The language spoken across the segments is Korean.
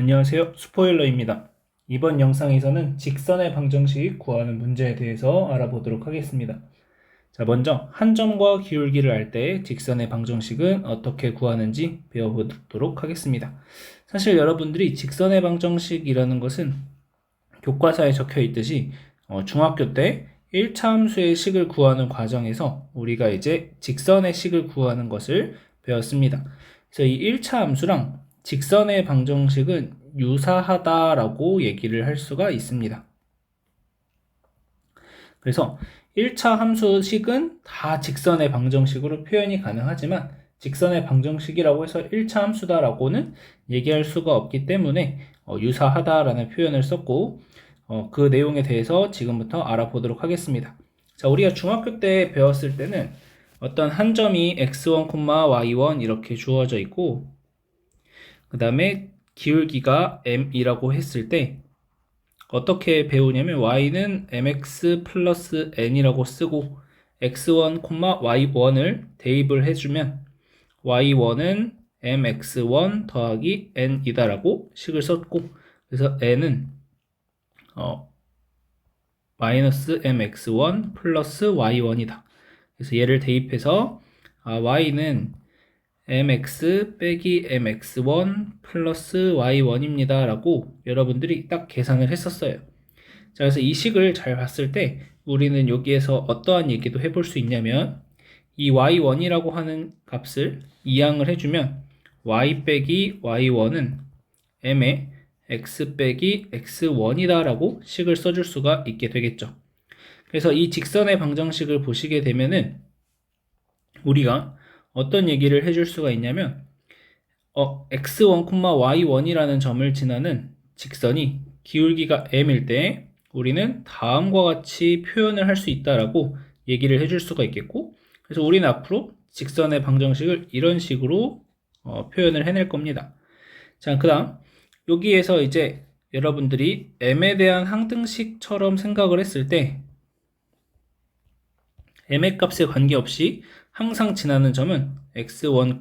안녕하세요. 스포일러입니다. 이번 영상에서는 직선의 방정식 구하는 문제에 대해서 알아보도록 하겠습니다. 자, 먼저 한 점과 기울기를 알 때 직선의 방정식은 어떻게 구하는지 배워보도록 하겠습니다. 사실 여러분들이 직선의 방정식이라는 것은 교과서에 적혀 있듯이 어, 중학교 때 1차 함수의 식을 구하는 과정에서 우리가 이제 직선의 식을 구하는 것을 배웠습니다. 그래서 이 1차 함수랑 직선의 방정식은 유사하다라고 얘기를 할 수가 있습니다. 그래서 1차 함수식은 다 직선의 방정식으로 표현이 가능하지만 직선의 방정식이라고 해서 1차 함수다라고는 얘기할 수가 없기 때문에 어, 유사하다라는 표현을 썼고 어, 그 내용에 대해서 지금부터 알아보도록 하겠습니다. 자, 우리가 중학교 때 배웠을 때는 어떤 한 점이 x1, y1 이렇게 주어져 있고 그 다음에 기울기가 m이라고 했을 때 어떻게 배우냐면 y는 mx 플러스 n이라고 쓰고 x1, y1을 대입을 해주면 y1은 mx1 더하기 n이다라고 식을 썼고 그래서 n은 어, 마이너스 mx1 플러스 y1이다. 그래서 얘를 대입해서 아, y는 mx 빼기 mx1 플러스 y1입니다. 라고 여러분들이 딱 계산을 했었어요. 자, 그래서 이 식을 잘 봤을 때 우리는 여기에서 어떠한 얘기도 해볼 수 있냐면 이 y1이라고 하는 값을 이항을 해주면 y 빼기 y1은 m의 x 빼기 x1이다 라고 식을 써줄 수가 있게 되겠죠. 그래서 이 직선의 방정식을 보시게 되면은 우리가 어떤 얘기를 해줄 수가 있냐면 어, x1, y1이라는 점을 지나는 직선이 기울기가 m일 때 우리는 다음과 같이 표현을 할 수 있다라고 얘기를 해줄 수가 있겠고 그래서 우리는 앞으로 직선의 방정식을 이런 식으로 어, 표현을 해낼 겁니다. 자, 그 다음 여기에서 이제 여러분들이 m에 대한 항등식처럼 생각을 했을 때 m의 값에 관계없이 항상 지나는 점은 x1,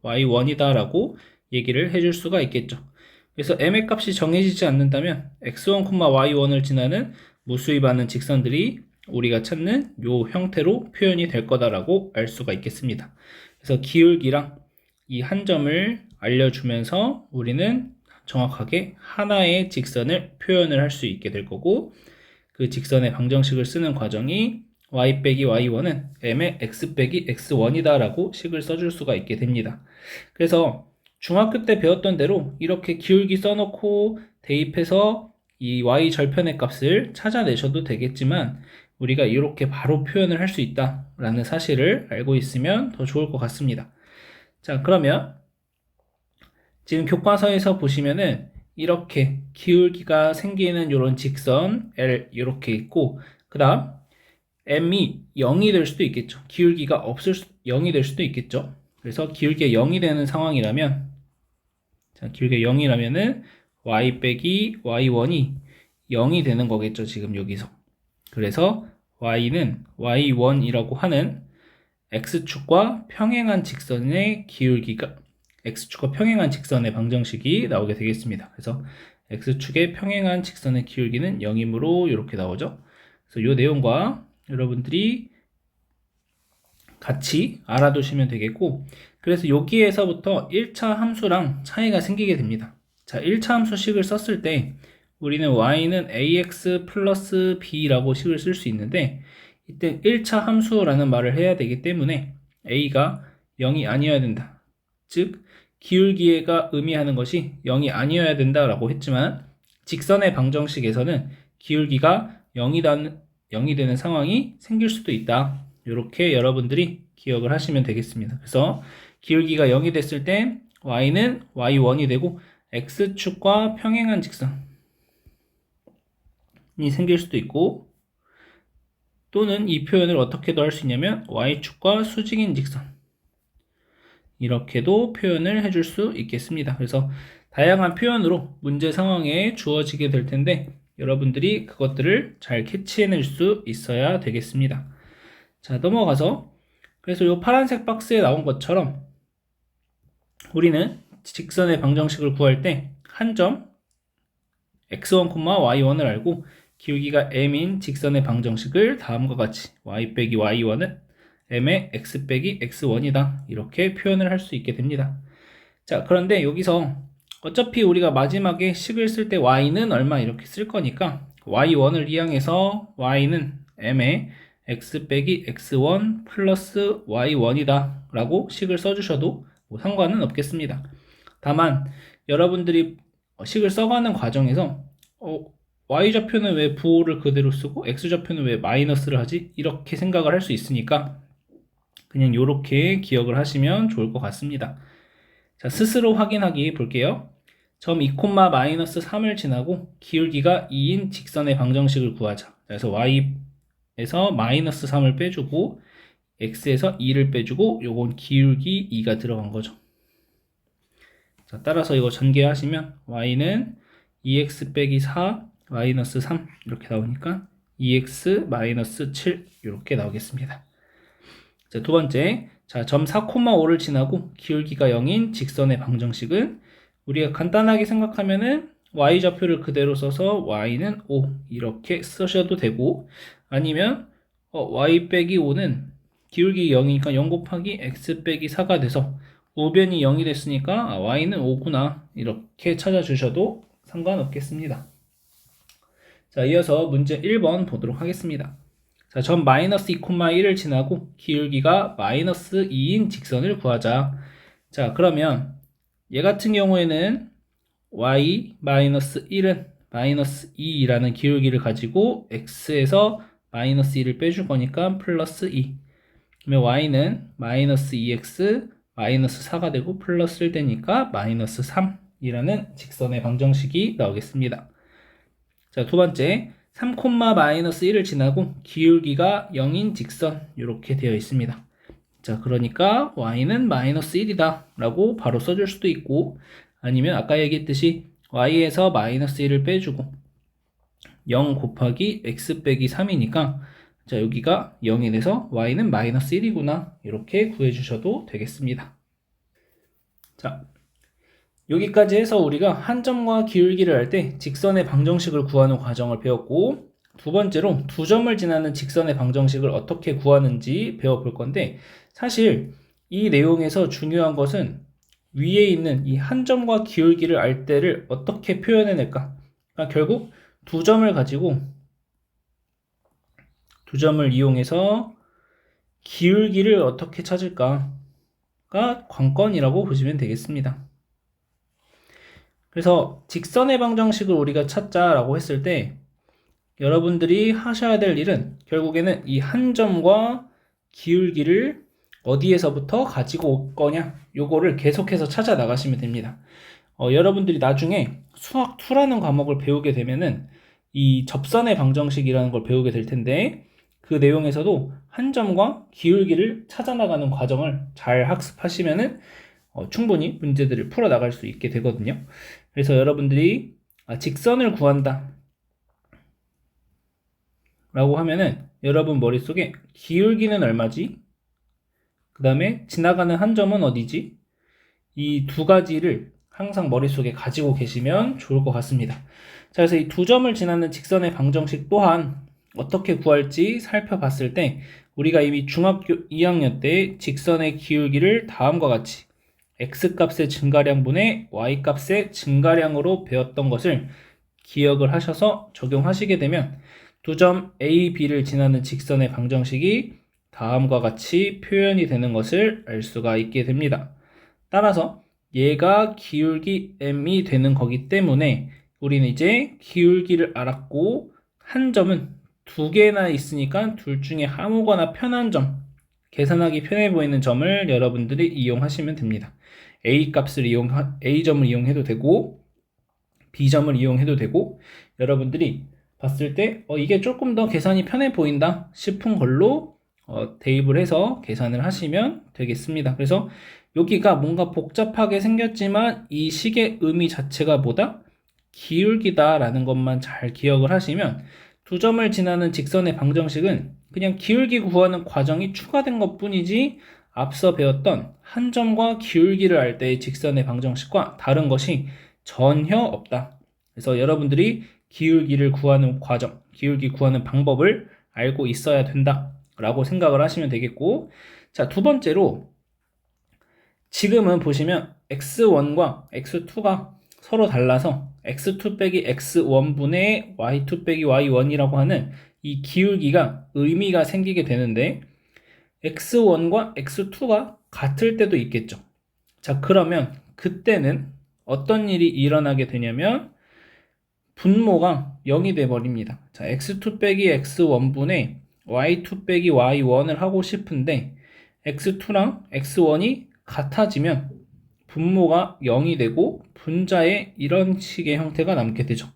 y1이다 라고 얘기를 해줄 수가 있겠죠. 그래서 m의 값이 정해지지 않는다면 x1, y1을 지나는 무수히 많은 직선들이 우리가 찾는 요 형태로 표현이 될 거다라고 알 수가 있겠습니다. 그래서 기울기랑 이 한 점을 알려주면서 우리는 정확하게 하나의 직선을 표현을 할 수 있게 될 거고 그 직선의 방정식을 쓰는 과정이 y 빼기 y1은 m의 x 빼기 x1이다 라고 식을 써줄 수가 있게 됩니다. 그래서 중학교 때 배웠던 대로 이렇게 기울기 써놓고 대입해서 이 y 절편의 값을 찾아내셔도 되겠지만 우리가 이렇게 바로 표현을 할 수 있다라는 사실을 알고 있으면 더 좋을 것 같습니다. 자, 그러면 지금 교과서에서 보시면은 이렇게 기울기가 생기는 이런 직선 L 이렇게 있고 그 다음 m이 0이 될 수도 있겠죠. 기울기가 없을 수, 0이 될 수도 있겠죠. 그래서 기울기가 0이 되는 상황이라면 자, 기울기가 0이라면은 y 빼기 y1이 0이 되는 거겠죠. 지금 여기서. 그래서 y는 y1이라고 하는 x축과 평행한 직선의 기울기가 x축과 평행한 직선의 방정식이 나오게 되겠습니다. 그래서 x축의 평행한 직선의 기울기는 0이므로 이렇게 나오죠. 그래서 이 내용과 여러분들이 같이 알아두시면 되겠고 그래서 여기에서부터 1차 함수랑 차이가 생기게 됩니다. 자, 1차 함수식을 썼을 때 우리는 y는 ax 플러스 b라고 식을 쓸 수 있는데 이때 1차 함수라는 말을 해야 되기 때문에 a가 0이 아니어야 된다. 즉 기울기가 의미하는 것이 0이 아니어야 된다라고 했지만 직선의 방정식에서는 기울기가 0이라는 0이 되는 상황이 생길 수도 있다. 이렇게 여러분들이 기억을 하시면 되겠습니다. 그래서 기울기가 0이 됐을 때 y는 y1이 되고 x축과 평행한 직선이 생길 수도 있고 또는 이 표현을 어떻게도 할 수 있냐면 y축과 수직인 직선 이렇게도 표현을 해줄 수 있겠습니다. 그래서 다양한 표현으로 문제 상황에 주어지게 될 텐데 여러분들이 그것들을 잘 캐치해낼 수 있어야 되겠습니다. 자, 넘어가서 그래서 이 파란색 박스에 나온 것처럼 우리는 직선의 방정식을 구할 때 한 점 x1, y1을 알고 기울기가 m인 직선의 방정식을 다음과 같이 y 빼기 y1은 m의 x 빼기 x1이다. 이렇게 표현을 할 수 있게 됩니다. 자, 그런데 여기서 어차피 우리가 마지막에 식을 쓸 때 y는 얼마 이렇게 쓸 거니까 y1을 이항해서 y는 m의 x 빼기 x1 플러스 y1이다 라고 식을 써주셔도 뭐 상관은 없겠습니다. 다만 여러분들이 식을 써가는 과정에서 어, y좌표는 왜 부호를 그대로 쓰고 x좌표는 왜 마이너스를 하지? 이렇게 생각을 할 수 있으니까 그냥 이렇게 기억을 하시면 좋을 것 같습니다. 자, 스스로 확인하기 볼게요. 점 2, 마이너스 3을 지나고 기울기가 2인 직선의 방정식을 구하자. 그래서 y에서 마이너스 3을 빼주고 x에서 2를 빼주고 요건 기울기 2가 들어간 거죠. 자, 따라서 이거 전개하시면 y는 2x 빼기 4 마이너스 3 이렇게 나오니까 2x 마이너스 7 이렇게 나오겠습니다. 자, 두 번째. 자, 점 4,5를 지나고 기울기가 0인 직선의 방정식은 우리가 간단하게 생각하면은 y좌표를 그대로 써서 y는 5 이렇게 쓰셔도 되고 아니면 어, y 빼기 5는 기울기 0이니까 0 곱하기 x 빼기 4가 돼서 우변이 0이 됐으니까 아, y는 5구나 이렇게 찾아주셔도 상관없겠습니다. 자, 이어서 문제 1번 보도록 하겠습니다. 자, 점 마이너스 2,1을 지나고 기울기가 마이너스 2인 직선을 구하자. 자, 그러면 얘 같은 경우에는 y 마이너스 1은 마이너스 2라는 기울기를 가지고 x에서 마이너스 2를 빼줄 거니까 플러스 2. 그러면 y는 마이너스 2x 마이너스 4가 되고 플러스 1 되니까 마이너스 3이라는 직선의 방정식이 나오겠습니다. 자, 두 번째. 3, 마이너스 1을 지나고 기울기가 0인 직선 이렇게 되어 있습니다. 자, 그러니까 y는 마이너스 1이다 라고 바로 써줄 수도 있고 아니면 아까 얘기했듯이 y에서 마이너스 1을 빼주고 0 곱하기 x 빼기 3이니까 자 여기가 0이 돼서 y는 마이너스 1이구나 이렇게 구해주셔도 되겠습니다. 자 여기까지 해서 우리가 한 점과 기울기를 할 때 직선의 방정식을 구하는 과정을 배웠고 두 번째로 두 점을 지나는 직선의 방정식을 어떻게 구하는지 배워볼 건데 사실 이 내용에서 중요한 것은 위에 있는 이 한 점과 기울기를 알 때를 어떻게 표현해낼까 그러니까 결국 두 점을 가지고 두 점을 이용해서 기울기를 어떻게 찾을까가 관건이라고 보시면 되겠습니다. 그래서 직선의 방정식을 우리가 찾자라고 했을 때 여러분들이 하셔야 될 일은 결국에는 이 한 점과 기울기를 어디에서부터 가지고 올 거냐 요거를 계속해서 찾아 나가시면 됩니다. 어, 여러분들이 나중에 수학 2라는 과목을 배우게 되면은 이 접선의 방정식이라는 걸 배우게 될 텐데 그 내용에서도 한 점과 기울기를 찾아 나가는 과정을 잘 학습하시면은 어, 충분히 문제들을 풀어 나갈 수 있게 되거든요. 그래서 여러분들이 아, 직선을 구한다. 라고 하면은 여러분 머릿속에 기울기는 얼마지? 그 다음에 지나가는 한 점은 어디지? 이 두 가지를 항상 머릿속에 가지고 계시면 좋을 것 같습니다. 자, 그래서 이 두 점을 지나는 직선의 방정식 또한 어떻게 구할지 살펴봤을 때 우리가 이미 중학교 2학년 때 직선의 기울기를 다음과 같이 x값의 증가량분의 y값의 증가량으로 배웠던 것을 기억을 하셔서 적용하시게 되면 두 점 a, b를 지나는 직선의 방정식이 다음과 같이 표현이 되는 것을 알 수가 있게 됩니다. 따라서 얘가 기울기 m이 되는 거기 때문에 우리는 이제 기울기를 알았고 한 점은 두 개나 있으니까 둘 중에 아무거나 편한 점 계산하기 편해 보이는 점을 여러분들이 이용하시면 됩니다. A 값을 이용, A 점을 이용해도 되고, B 점을 이용해도 되고, 여러분들이 봤을 때, 어, 이게 조금 더 계산이 편해 보인다 싶은 걸로 어, 대입을 해서 계산을 하시면 되겠습니다. 그래서 여기가 뭔가 복잡하게 생겼지만 이 식의 의미 자체가 뭐다? 기울기다라는 것만 잘 기억을 하시면 두 점을 지나는 직선의 방정식은 그냥 기울기 구하는 과정이 추가된 것 뿐이지 앞서 배웠던 한 점과 기울기를 알 때의 직선의 방정식과 다른 것이 전혀 없다. 그래서 여러분들이 기울기를 구하는 과정, 기울기 구하는 방법을 알고 있어야 된다. 라고 생각을 하시면 되겠고, 자, 두 번째로, 지금은 보시면 x1과 x2가 서로 달라서 x2 빼기 x1분의 y2 빼기 y1이라고 하는 이 기울기가 의미가 생기게 되는데, x1과 x2가 같을 때도 있겠죠. 자, 그러면 그때는 어떤 일이 일어나게 되냐면 분모가 0이 돼 버립니다. 자, x2 빼기 x1분의 y2 빼기 y1을 하고 싶은데 x2랑 x1이 같아지면 분모가 0이 되고 분자에 이런 식의 형태가 남게 되죠.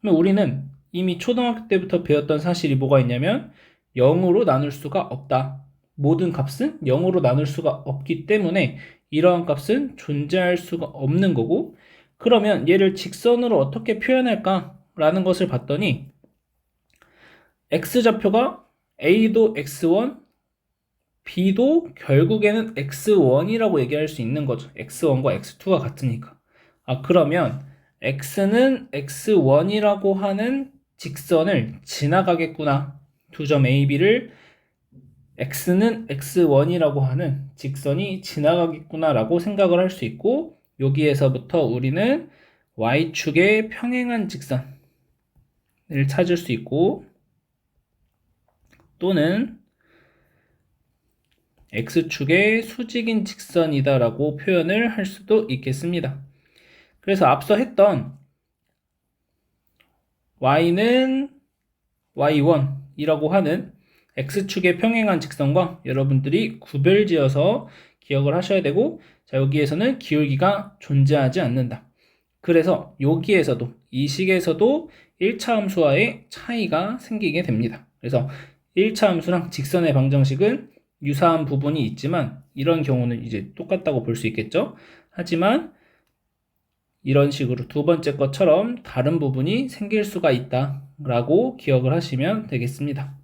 그러면 우리는 이미 초등학교 때부터 배웠던 사실이 뭐가 있냐면 0으로 나눌 수가 없다. 모든 값은 0으로 나눌 수가 없기 때문에 이러한 값은 존재할 수가 없는 거고 그러면 얘를 직선으로 어떻게 표현할까? 라는 것을 봤더니 x좌표가 a도 x1, b도 결국에는 x1이라고 얘기할 수 있는 거죠. x1과 x2가 같으니까. 아 그러면 x는 x1이라고 하는 직선을 지나가겠구나. 두 점 a, b를 x는 x1이라고 하는 직선이 지나가겠구나 라고 생각을 할 수 있고 여기에서부터 우리는 y축의 평행한 직선을 찾을 수 있고 또는 x축의 수직인 직선이다 라고 표현을 할 수도 있겠습니다. 그래서 앞서 했던 y는 y1이라고 하는 x축의 평행한 직선과 여러분들이 구별지어서 기억을 하셔야 되고 자 여기에서는 기울기가 존재하지 않는다. 그래서 여기에서도 이 식에서도 1차 함수와의 차이가 생기게 됩니다. 그래서 1차 함수랑 직선의 방정식은 유사한 부분이 있지만 이런 경우는 이제 똑같다고 볼 수 있겠죠. 하지만 이런 식으로 두 번째 것처럼 다른 부분이 생길 수가 있다 라고 기억을 하시면 되겠습니다.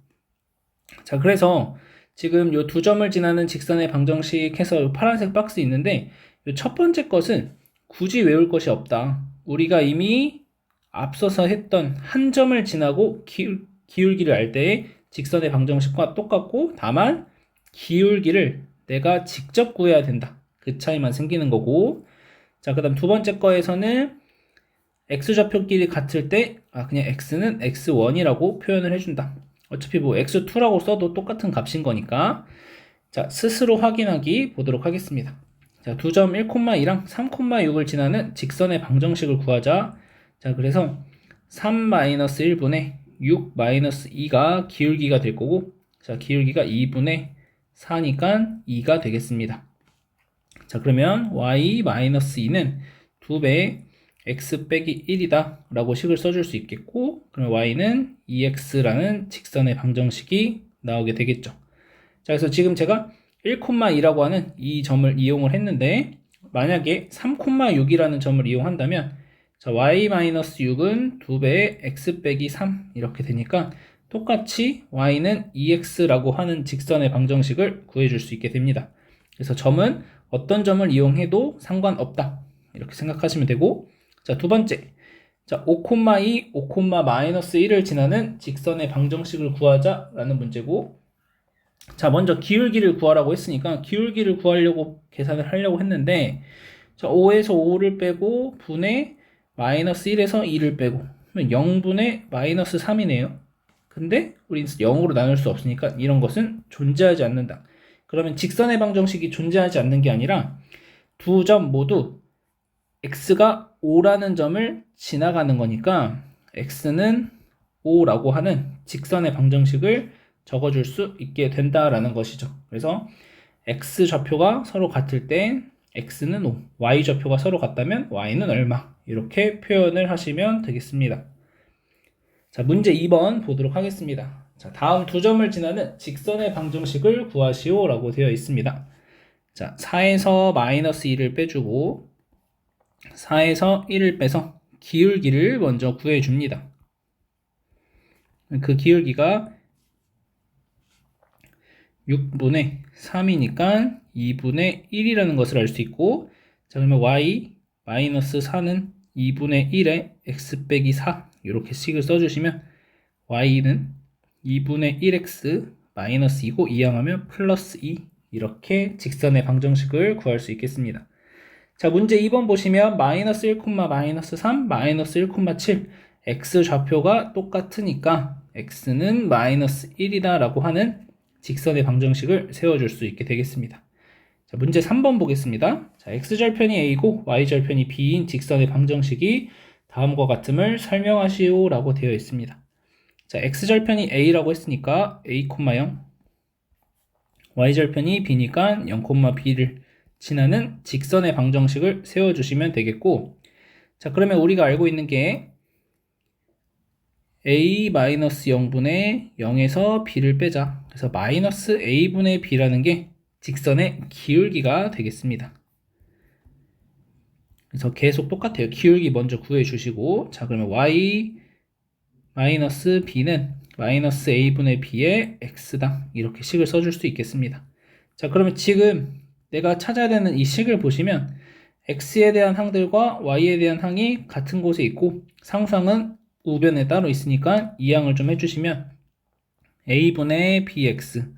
자, 그래서 지금 이 두 점을 지나는 직선의 방정식 해서 파란색 박스 있는데 첫 번째 것은 굳이 외울 것이 없다. 우리가 이미 앞서서 했던 한 점을 지나고 기울, 기울기를 알 때의 직선의 방정식과 똑같고 다만 기울기를 내가 직접 구해야 된다. 그 차이만 생기는 거고 자, 그 다음 두 번째 거에서는 x좌표끼리 같을 때, 아, 그냥 x는 x1이라고 표현을 해준다. 어차피 뭐 x2라고 써도 똑같은 값인 거니까. 자, 스스로 확인하기 보도록 하겠습니다. 자, 두 점 1,2랑 3,6을 지나는 직선의 방정식을 구하자. 자, 그래서 3-1분의 6-2가 기울기가 될 거고, 자, 기울기가 2분의 4니까 2가 되겠습니다. 자, 그러면 y-2는 2배 x 빼기 1이다 라고 식을 써줄 수 있겠고 그러면 y는 2x라는 직선의 방정식이 나오게 되겠죠. 자, 그래서 지금 제가 1,2라고 하는 이 점을 이용을 했는데 만약에 3,6이라는 점을 이용한다면 자, y-6은 2배의 x 빼기 3 이렇게 되니까 똑같이 y는 2x라고 하는 직선의 방정식을 구해줄 수 있게 됩니다. 그래서 점은 어떤 점을 이용해도 상관없다. 이렇게 생각하시면 되고 자, 두 번째. 자, 5,2, 5,-1을 지나는 직선의 방정식을 구하자라는 문제고 자, 먼저 기울기를 구하라고 했으니까 기울기를 구하려고 계산을 하려고 했는데 자, 5에서 5를 빼고 분의 마이너스 1에서 2를 빼고 0분의 마이너스 3이네요. 근데 우리는 0으로 나눌 수 없으니까 이런 것은 존재하지 않는다. 그러면 직선의 방정식이 존재하지 않는 게 아니라 두 점 모두 x가 5라는 점을 지나가는 거니까 x는 5라고 하는 직선의 방정식을 적어줄 수 있게 된다라는 것이죠. 그래서 x 좌표가 서로 같을 때 x는 5, y 좌표가 서로 같다면 y는 얼마 이렇게 표현을 하시면 되겠습니다. 자, 문제 2번 보도록 하겠습니다. 자, 다음 두 점을 지나는 직선의 방정식을 구하시오 라고 되어 있습니다. 자, 4에서 마이너스 1을 빼주고 4에서 1을 빼서 기울기를 먼저 구해줍니다. 그 기울기가 6분의 3이니까 2분의 1이라는 것을 알 수 있고 자 그러면 y 마이너스 4는 2분의 1에 x 빼기 4 이렇게 식을 써주시면 y는 2분의 1x 마이너스 2고 이항하면 플러스 2 이렇게 직선의 방정식을 구할 수 있겠습니다. 자 문제 2번 보시면 마이너스 1, 마이너스 3, 마이너스 1, 7 x 좌표가 똑같으니까 x는 마이너스 1이다 라고 하는 직선의 방정식을 세워줄 수 있게 되겠습니다. 자, 문제 3번 보겠습니다. 자, x절편이 a고 y절편이 b인 직선의 방정식이 다음과 같음을 설명하시오 라고 되어 있습니다. 자, x절편이 a라고 했으니까 a, 0 y절편이 b니까 0, b를 지나는 직선의 방정식을 세워주시면 되겠고 자 그러면 우리가 알고 있는 게 a-0분의 0에서 b를 빼자. 그래서 마이너스 a분의 b라는 게 직선의 기울기가 되겠습니다. 그래서 계속 똑같아요. 기울기 먼저 구해 주시고 자 그러면 y 마이너스 b는 마이너스 a분의 b의 x다. 이렇게 식을 써줄 수 있겠습니다. 자 그러면 지금 내가 찾아야 되는 이 식을 보시면 x에 대한 항들과 y에 대한 항이 같은 곳에 있고 상수항은 우변에 따로 있으니까 이항을 좀 해주시면 a분의 bx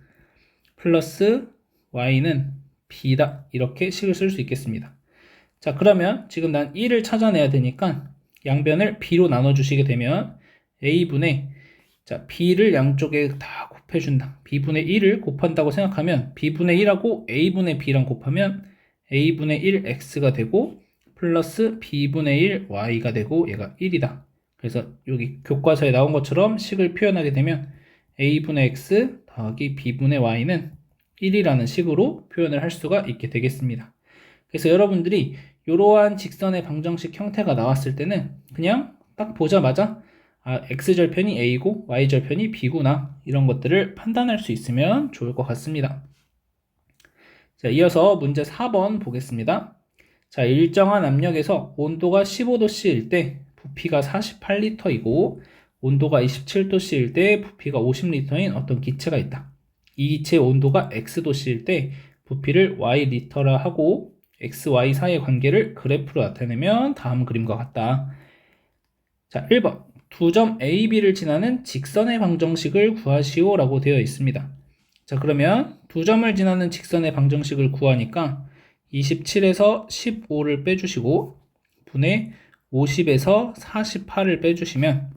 플러스 y는 b다. 이렇게 식을 쓸 수 있겠습니다. 자 그러면 지금 난 1을 찾아내야 되니까 양변을 b로 나눠주시게 되면 a분의 자 b를 양쪽에 다 곱해준다. b분의 1을 곱한다고 생각하면 b분의 1하고 a분의 b랑 곱하면 a분의 1x가 되고 플러스 b분의 1 y가 되고 얘가 1이다. 그래서 여기 교과서에 나온 것처럼 식을 표현하게 되면 a분의 x 더하기 b분의 y는 1이라는 식으로 표현을 할 수가 있게 되겠습니다. 그래서 여러분들이 이러한 직선의 방정식 형태가 나왔을 때는 그냥 딱 보자마자 아, x절편이 a고 y절편이 b구나 이런 것들을 판단할 수 있으면 좋을 것 같습니다. 자, 이어서 문제 4번 보겠습니다. 자, 일정한 압력에서 온도가 15도씨일 때 부피가 48리터이고 온도가 27도씨일 때 부피가 50리터인 어떤 기체가 있다. 이 기체의 온도가 x도씨일 때 부피를 y리터라 하고 x, y 사이의 관계를 그래프로 나타내면 다음 그림과 같다. 자, 1번. 두 점 A, B를 지나는 직선의 방정식을 구하시오 라고 되어 있습니다. 자, 그러면 두 점을 지나는 직선의 방정식을 구하니까 27에서 15를 빼주시고 분의 50에서 48을 빼주시면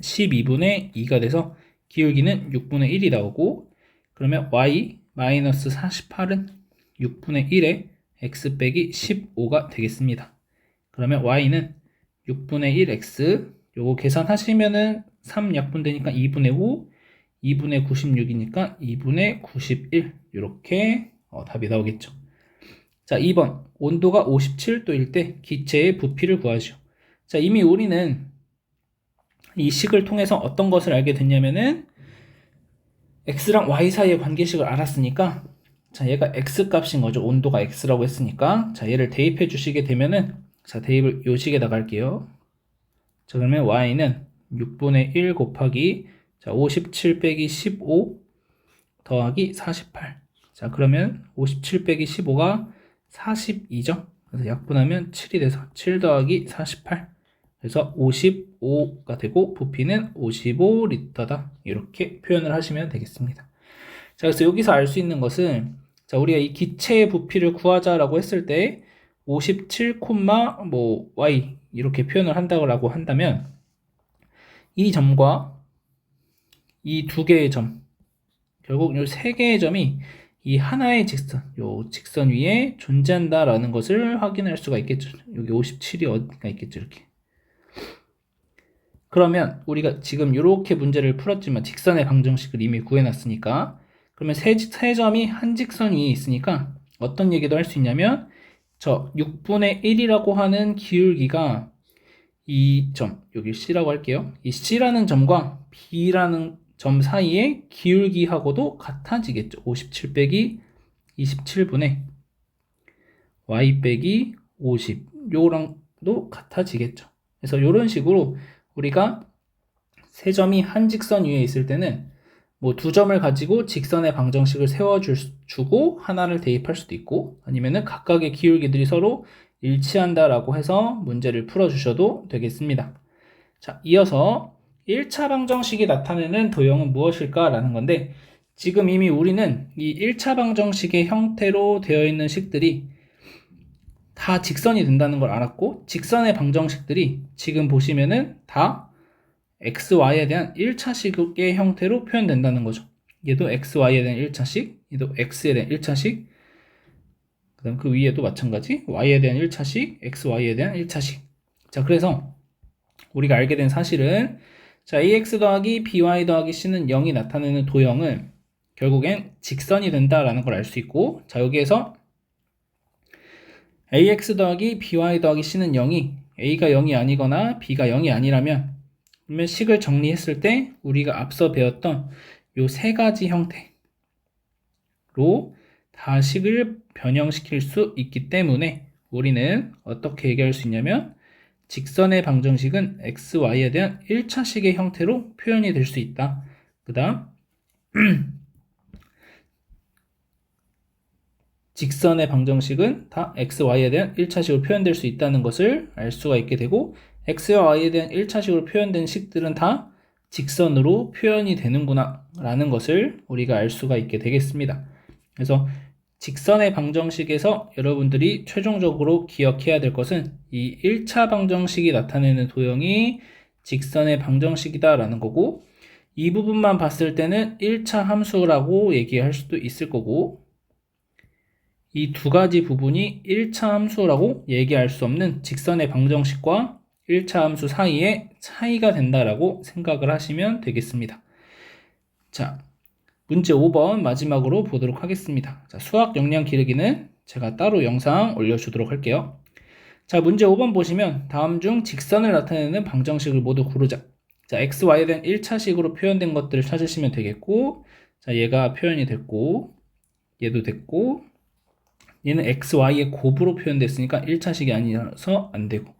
12분의 2가 돼서 기울기는 6분의 1이 나오고 그러면 y 마이너스 48은 6분의 1에 x 빼기 15가 되겠습니다. 그러면 y는 6분의 1x 요거 계산하시면은 3 약분되니까 2분의 5 2분의 96이니까 2분의 91 이렇게 어, 답이 나오겠죠. 자 2번 온도가 57도일 때 기체의 부피를 구하시오. 자 이미 우리는 이 식을 통해서 어떤 것을 알게 됐냐면은 x랑 y 사이의 관계식을 알았으니까 자 얘가 x 값인 거죠. 온도가 x라고 했으니까 자 얘를 대입해 주시게 되면은 자 대입을 요 식에 나갈게요. 자, 그러면 y는 6분의 1 곱하기 자, 57 빼기 15 더하기 48. 자, 그러면 57 빼기 15가 42죠. 그래서 약분하면 7이 돼서 7 더하기 48. 그래서 55가 되고 부피는 55리터다. 이렇게 표현을 하시면 되겠습니다. 자, 그래서 여기서 알 수 있는 것은 자, 우리가 이 기체의 부피를 구하자라고 했을 때 57, 뭐 y 이렇게 표현을 한다고 한다면 이 점과 이 두 개의 점 결국 이 세 개의 점이 이 하나의 직선, 요 직선 위에 존재한다라는 것을 확인할 수가 있겠죠. 여기 57이 어디가 있겠죠, 이렇게. 그러면 우리가 지금 이렇게 문제를 풀었지만 직선의 방정식을 이미 구해놨으니까 그러면 세, 세 점이 한 직선 위에 있으니까 어떤 얘기도 할 수 있냐면 저 6분의 1이라고 하는 기울기가 이 점, 여기 C라고 할게요. 이 C라는 점과 B라는 점 사이의 기울기하고도 같아지겠죠. 57 빼기 27분의 Y 빼기 50. 요랑도 같아지겠죠. 그래서 이런 식으로 우리가 세 점이 한 직선 위에 있을 때는 뭐 두 점을 가지고 직선의 방정식을 세워주고 하나를 대입할 수도 있고 아니면은 각각의 기울기들이 서로 일치한다라고 해서 문제를 풀어주셔도 되겠습니다. 자, 이어서 1차 방정식이 나타내는 도형은 무엇일까라는 건데 지금 이미 우리는 이 1차 방정식의 형태로 되어 있는 식들이 다 직선이 된다는 걸 알았고 직선의 방정식들이 지금 보시면은 다 x, y에 대한 1차식의 형태로 표현된다는 거죠. 얘도 x, y에 대한 1차식, 얘도 x에 대한 1차식, 그 다음 그 위에도 마찬가지 y에 대한 1차식, x, y에 대한 1차식. 자, 그래서 우리가 알게 된 사실은 자, ax 더하기 by 더하기 c는 0이 나타내는 도형은 결국엔 직선이 된다라는 걸 알 수 있고 자, 여기에서 ax 더하기 by 더하기 c는 0이 a가 0이 아니거나 b가 0이 아니라면 그러면 식을 정리했을 때 우리가 앞서 배웠던 요 세 가지 형태로 다 식을 변형시킬 수 있기 때문에 우리는 어떻게 얘기할 수 있냐면 직선의 방정식은 x, y에 대한 1차식의 형태로 표현이 될 수 있다. 그 다음 직선의 방정식은 다 x, y에 대한 1차식으로 표현될 수 있다는 것을 알 수가 있게 되고 x와 y에 대한 1차식으로 표현된 식들은 다 직선으로 표현이 되는구나 라는 것을 우리가 알 수가 있게 되겠습니다. 그래서 직선의 방정식에서 여러분들이 최종적으로 기억해야 될 것은 이 1차 방정식이 나타내는 도형이 직선의 방정식이다 라는 거고 이 부분만 봤을 때는 1차 함수라고 얘기할 수도 있을 거고 이 두 가지 부분이 1차 함수라고 얘기할 수 없는 직선의 방정식과 1차 함수 사이에 차이가 된다라고 생각을 하시면 되겠습니다. 자, 문제 5번 마지막으로 보도록 하겠습니다. 자, 수학 역량 기르기는 제가 따로 영상 올려주도록 할게요. 자, 문제 5번 보시면 다음 중 직선을 나타내는 방정식을 모두 고르자. 자, x, y에 대한 1차식으로 표현된 것들을 찾으시면 되겠고, 자, 얘가 표현이 됐고, 얘도 됐고, 얘는 x, y의 곱으로 표현됐으니까 1차식이 아니라서 안 되고,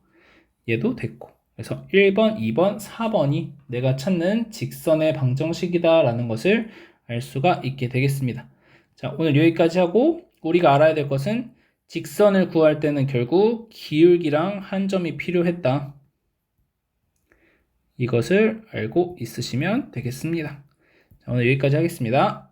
얘도 됐고. 그래서 1번, 2번, 4번이 내가 찾는 직선의 방정식이다 라는 것을 알 수가 있게 되겠습니다. 자, 오늘 여기까지 하고 우리가 알아야 될 것은 직선을 구할 때는 결국 기울기랑 한 점이 필요했다. 이것을 알고 있으시면 되겠습니다. 자, 오늘 여기까지 하겠습니다.